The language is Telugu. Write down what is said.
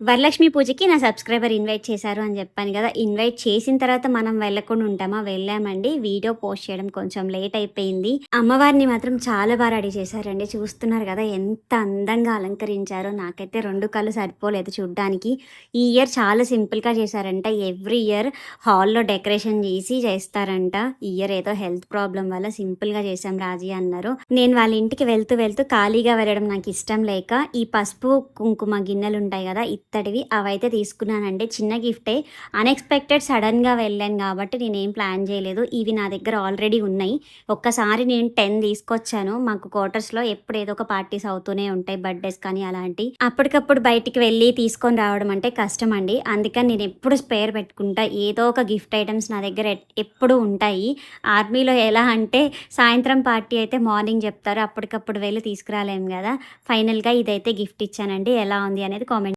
వరలక్ష్మి పూజకి నా సబ్స్క్రైబర్ ఇన్వైట్ చేశారు అని చెప్పాను కదా. ఇన్వైట్ చేసిన తర్వాత మనం వెళ్ళకుండా ఉంటామా? వెళ్ళామండి. వీడియో పోస్ట్ చేయడం కొంచెం లేట్ అయిపోయింది. అమ్మవారిని మాత్రం చాలా బాగా రెడీ చేశారండి. చూస్తున్నారు కదా ఎంత అందంగా అలంకరించారో. నాకైతే రెండు కళ్ళు సరిపోలేదు చూడ్డానికి. ఈ ఇయర్ చాలా సింపుల్గా చేశారంట. ఎవ్రీ ఇయర్ హాల్లో డెకరేషన్ చేసి చేస్తారంట. ఈ ఇయర్ ఏదో హెల్త్ ప్రాబ్లం వల్ల సింపుల్గా చేసాం రాజీ అన్నారు. నేను వాళ్ళ ఇంటికి వెళ్తూ వెళ్తూ ఖాళీగా వెళ్ళడం నాకు ఇష్టం లేక ఈ పసుపు కుంకుమ గిన్నెలు ఉంటాయి కదా ఇత్తడివి అవైతే తీసుకున్నానండి. చిన్న గిఫ్టే. అన్ఎక్స్పెక్టెడ్ సడన్గా వెళ్ళాను కాబట్టి నేనేం ప్లాన్ చేయలేదు. ఇవి నా దగ్గర ఆల్రెడీ ఉన్నాయి. ఒక్కసారి నేను టెన్ తీసుకొచ్చాను. మాకు క్వార్టర్స్లో ఎప్పుడు ఏదో ఒక పార్టీస్ అవుతూనే ఉంటాయి. బర్త్డేస్ కానీ అలాంటి. అప్పటికప్పుడు బయటికి వెళ్ళి తీసుకొని రావడం అంటే కష్టం అండి. అందుకని నేను ఎప్పుడు స్పేర్ పెట్టుకుంటా. ఏదో ఒక గిఫ్ట్ ఐటమ్స్ నా దగ్గర ఎప్పుడు ఉంటాయి. ఆర్మీలో ఎలా అంటే సాయంత్రం పార్టీ అయితే మార్నింగ్ చెప్తారు. అప్పటికప్పుడు వెళ్ళి తీసుకురాలేము కదా. ఫైనల్గా ఇదైతే గిఫ్ట్ ఇచ్చానండి. ఎలా ఉంది అనేది కామెంట్